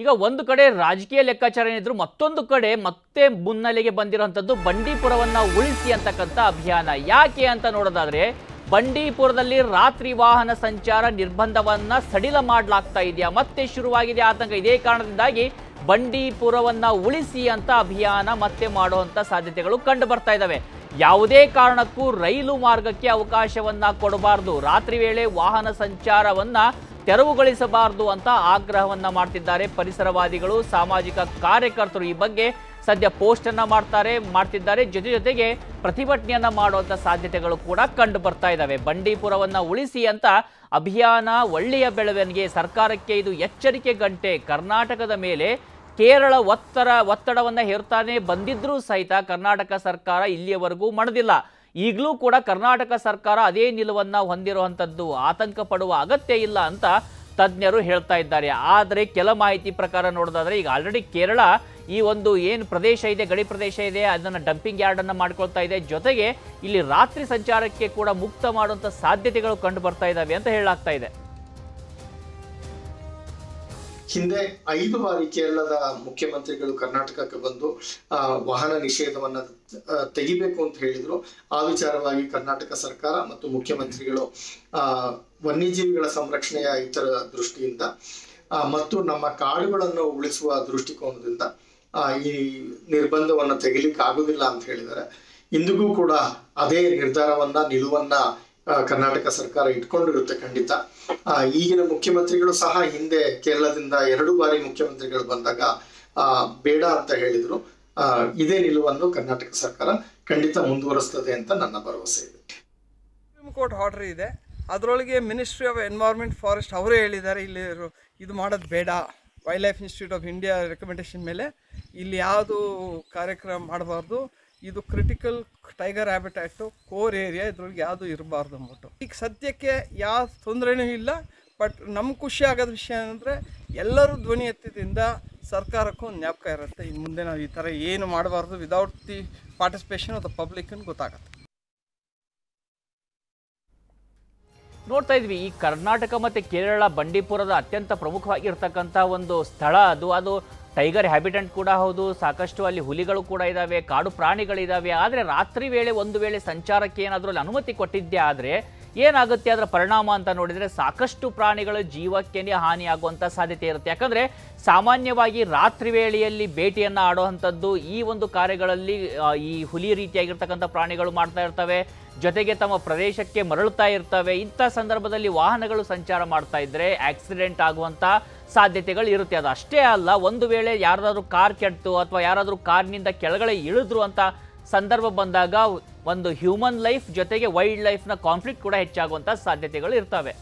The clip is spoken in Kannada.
ಈಗ ಒಂದು ಕಡೆ ರಾಜಕೀಯ ಲೆಕ್ಕಾಚಾರ ಏನಿದ್ರು ಮತ್ತೊಂದು ಕಡೆ ಮತ್ತೆ ಮುನ್ನೆಲೆಗೆ ಬಂದಿರುವಂಥದ್ದು ಬಂಡೀಪುರವನ್ನು ಉಳಿಸಿ ಅಂತಕ್ಕಂಥ ಅಭಿಯಾನ. ಯಾಕೆ ಅಂತ ನೋಡೋದಾದರೆ ಬಂಡೀಪುರದಲ್ಲಿ ರಾತ್ರಿ ವಾಹನ ಸಂಚಾರ ನಿರ್ಬಂಧವನ್ನು ಸಡಿಲ ಮಾಡಲಾಗ್ತಾ ಇದೆಯಾ? ಮತ್ತೆ ಶುರುವಾಗಿದೆ ಆತಂಕ. ಇದೇ ಕಾರಣದಿಂದಾಗಿ ಬಂಡೀಪುರವನ್ನು ಉಳಿಸಿ ಅಂತ ಅಭಿಯಾನ ಮತ್ತೆ ಮಾಡುವಂಥ ಸಾಧ್ಯತೆಗಳು ಕಂಡು ಬರ್ತಾ ಇದ್ದಾವೆ ಯಾವುದೇ ಕಾರಣಕ್ಕೂ ರೈಲು ಮಾರ್ಗಕ್ಕೆ ಅವಕಾಶವನ್ನು ಕೊಡಬಾರದು. ರಾತ್ರಿ ವೇಳೆ ವಾಹನ ಸಂಚಾರವನ್ನ ತೆರವುಗೊಳಿಸಬಾರದು ಅಂತ ಆಗ್ರಹವನ್ನ ಮಾಡ್ತಿದ್ದಾರೆ ಪರಿಸರವಾದಿಗಳು, ಸಾಮಾಜಿಕ ಕಾರ್ಯಕರ್ತರು. ಈ ಬಗ್ಗೆ ಸದ್ಯ ಪೋಸ್ಟ್ ಅನ್ನ ಮಾಡ್ತಾರೆ, ಮಾಡ್ತಿದ್ದಾರೆ. ಜೊತೆ ಜೊತೆಗೆ ಪ್ರತಿಭಟನೆಯನ್ನ ಮಾಡುವಂತ ಸಾಧ್ಯತೆಗಳು ಕೂಡ ಕಂಡು ಬರ್ತಾ ಇದ್ದಾವೆ ಬಂಡೀಪುರವನ್ನ ಉಳಿಸಿ ಅಂತ ಅಭಿಯಾನ ಒಳ್ಳೆಯ ಬೆಳವಣಿಗೆ, ಸರ್ಕಾರಕ್ಕೆ ಇದು ಎಚ್ಚರಿಕೆ ಗಂಟೆ. ಕರ್ನಾಟಕದ ಮೇಲೆ ಕೇರಳ ಒತ್ತರ ಒತ್ತಡವನ್ನ ಹೇರ್ತಾನೆ ಬಂದಿದ್ರೂ ಸಹಿತ ಕರ್ನಾಟಕ ಸರ್ಕಾರ ಇಲ್ಲಿಯವರೆಗೂ ಮಣದಿಲ್ಲ. ಈಗಲೂ ಕೂಡ ಕರ್ನಾಟಕ ಸರ್ಕಾರ ಅದೇ ನಿಲುವನ್ನು ಹೊಂದಿರುವಂಥದ್ದು ಆತಂಕ ಪಡುವ ಅಗತ್ಯ ಇಲ್ಲ ಅಂತ ತಜ್ಞರು ಹೇಳ್ತಾ ಇದ್ದಾರೆ. ಆದರೆ ಕೆಲ ಮಾಹಿತಿ ಪ್ರಕಾರ ನೋಡೋದಾದರೆ ಈಗ ಆಲ್ರೆಡಿ ಕೇರಳ ಈ ಒಂದು ಏನು ಪ್ರದೇಶ ಇದೆ, ಗಡಿ ಪ್ರದೇಶ ಇದೆ, ಅದನ್ನು ಡಂಪಿಂಗ್ ಯಾರ್ಡನ್ನು ಮಾಡ್ಕೊಳ್ತಾ ಇದೆ. ಜೊತೆಗೆ ಇಲ್ಲಿ ರಾತ್ರಿ ಸಂಚಾರಕ್ಕೆ ಕೂಡ ಮುಕ್ತ ಮಾಡುವಂಥ ಸಾಧ್ಯತೆಗಳು ಕಂಡು ಬರ್ತಾ ಇದ್ದಾವೆ ಅಂತ ಹೇಳಲಾಗ್ತಾ ಇದೆ. ಹಿಂದೆ ಐದು ಬಾರಿ ಕೇರಳದ ಮುಖ್ಯಮಂತ್ರಿಗಳು ಕರ್ನಾಟಕಕ್ಕೆ ಬಂದು ವಾಹನ ನಿಷೇಧವನ್ನ ತೆಗಿಬೇಕು ಅಂತ ಹೇಳಿದ್ರು. ಆ ವಿಚಾರವಾಗಿ ಕರ್ನಾಟಕ ಸರ್ಕಾರ ಮತ್ತು ಮುಖ್ಯಮಂತ್ರಿಗಳು, ಆ, ವನ್ಯಜೀವಿಗಳ ಸಂರಕ್ಷಣೆಯ ಇತರ ದೃಷ್ಟಿಯಿಂದ ಮತ್ತು ನಮ್ಮ ಕಾಡುಗಳನ್ನು ಉಳಿಸುವ ದೃಷ್ಟಿಕೋನದಿಂದ ಈ ನಿರ್ಬಂಧವನ್ನು ತೆಗಿಲಿಕ್ಕೆ ಆಗುದಿಲ್ಲ ಅಂತ ಹೇಳಿದ್ದಾರೆ. ಇಂದಿಗೂ ಕೂಡ ಅದೇ ನಿರ್ಧಾರವನ್ನ, ನಿಲುವನ್ನ ಕರ್ನಾಟಕ ಸರ್ಕಾರ ಇಟ್ಕೊಂಡಿರುತ್ತೆ ಖಂಡಿತ. ಈಗಿನ ಮುಖ್ಯಮಂತ್ರಿಗಳು ಸಹ ಹಿಂದೆ ಕೇರಳದಿಂದ ಎರಡು ಬಾರಿ ಮುಖ್ಯಮಂತ್ರಿಗಳು ಬಂದಾಗ ಬೇಡ ಅಂತ ಹೇಳಿದ್ರು. ಇದೇ ನಿಲುವನ್ನು ಕರ್ನಾಟಕ ಸರ್ಕಾರ ಖಂಡಿತ ಮುಂದುವರಿಸ್ತದೆ ಅಂತ ನನ್ನ ಭರವಸೆ ಇದೆ. ಸುಪ್ರೀಂ ಕೋರ್ಟ್ ಆರ್ಡರ್ ಇದೆ. ಅದರೊಳಗೆ ಮಿನಿಸ್ಟ್ರಿ ಆಫ್ ಎನ್ವೈರ್ಮೆಂಟ್ ಫಾರೆಸ್ಟ್ ಅವರೇ ಹೇಳಿದ್ದಾರೆ, ಇಲ್ಲಿ ಇದು ಮಾಡೋದು ಬೇಡ. Wild life institute of India recommendation ಮೇಲೆ ಇಲ್ಲಿ ಯಾವುದು ಕಾರ್ಯಕ್ರಮ ಮಾಡಬಾರ್ದು. ಇದು critical tiger habitat core area ಇದ್ರೊಳಗೆ ಯಾವುದು ಇರಬಾರ್ದು ಅಂದ್ಬಿಟ್ಟು. ಈಗ ಸದ್ಯಕ್ಕೆ ಯಾವ ತೊಂದರೆನೂ ಇಲ್ಲ ಬಟ್ ನಮ್ಗೆ ಖುಷಿ ಆಗೋದ ವಿಷಯ ಅಂದರೆ ಎಲ್ಲರೂ ಧ್ವನಿ ಎತ್ತಿದಿಂದ ಸರ್ಕಾರಕ್ಕೂ ಜ್ಞಾಪಕ ಇರುತ್ತೆ. ಇನ್ನು ಮುಂದೆ ನಾವು ಈ ಥರ ಏನು ಮಾಡಬಾರ್ದು without the participation of the public ಗೊತ್ತಾಗುತ್ತೆ. ನೋಡ್ತಾ ಇದ್ವಿ, ಈ ಕರ್ನಾಟಕ ಮತ್ತು ಕೇರಳ ಬಂಡೀಪುರದ ಅತ್ಯಂತ ಪ್ರಮುಖವಾಗಿರ್ತಕ್ಕಂಥ ಒಂದು ಸ್ಥಳ. ಅದು ಅದು ಟೈಗರ್ ಹ್ಯಾಬಿಟೆಂಟ್ ಕೂಡ ಹೌದು, ಸಾಕಷ್ಟು ಅಲ್ಲಿ ಹುಲಿಗಳು ಕೂಡ ಇದ್ದಾವೆ ಕಾಡು ಪ್ರಾಣಿಗಳಿದ್ದಾವೆ ಆದರೆ ರಾತ್ರಿ ವೇಳೆ, ಒಂದು ವೇಳೆ ಸಂಚಾರಕ್ಕೆ ಏನಾದರೂ ಅಲ್ಲಿ ಅನುಮತಿ ಕೊಟ್ಟಿದ್ದೆ ಆದರೆ ಏನಾಗುತ್ತೆ ಅದರ ಪರಿಣಾಮ ಅಂತ ನೋಡಿದರೆ ಸಾಕಷ್ಟು ಪ್ರಾಣಿಗಳ ಜೀವಕ್ಕೇನೆ ಹಾನಿಯಾಗುವಂಥ ಸಾಧ್ಯತೆ ಇರುತ್ತೆ. ಯಾಕಂದರೆ ಸಾಮಾನ್ಯವಾಗಿ ರಾತ್ರಿ ವೇಳೆಯಲ್ಲಿ ಭೇಟಿಯನ್ನು ಆಡುವಂಥದ್ದು ಈ ಒಂದು ಕಾರ್ಯಗಳಲ್ಲಿ ಈ ಹುಲಿ ರೀತಿಯಾಗಿರ್ತಕ್ಕಂಥ ಪ್ರಾಣಿಗಳು ಮಾಡ್ತಾ ಇರ್ತವೆ. ಜೊತೆಗೆ ತಮ್ಮ ಪ್ರದೇಶಕ್ಕೆ ಮರಳುತ್ತಾ ಇರ್ತವೆ. ಇಂಥ ಸಂದರ್ಭದಲ್ಲಿ ವಾಹನಗಳು ಸಂಚಾರ ಮಾಡ್ತಾ ಇದ್ದರೆ ಆಕ್ಸಿಡೆಂಟ್ ಆಗುವಂಥ ಸಾಧ್ಯತೆಗಳು ಇರುತ್ತೆ. ಅದು ಅಷ್ಟೇ ಅಲ್ಲ, ಒಂದು ವೇಳೆ ಯಾರಾದರೂ ಕಾರ್ ಕೆಡ್ತು ಅಥವಾ ಯಾರಾದರೂ ಕಾರ್ನಿಂದ ಕೆಳಗಡೆ ಇಳಿದ್ರು ಅಂತ ಸಂದರ್ಭ ಬಂದಾಗ ಒಂದು ಹ್ಯೂಮನ್ ಲೈಫ್ ಜೊತೆಗೆ ವೈಲ್ಡ್ ಲೈಫ್ನ ಕಾನ್ಫ್ಲಿಕ್ಟ್ ಕೂಡ ಹೆಚ್ಚಾಗುವಂಥ ಸಾಧ್ಯತೆಗಳು ಇರ್ತವೆ.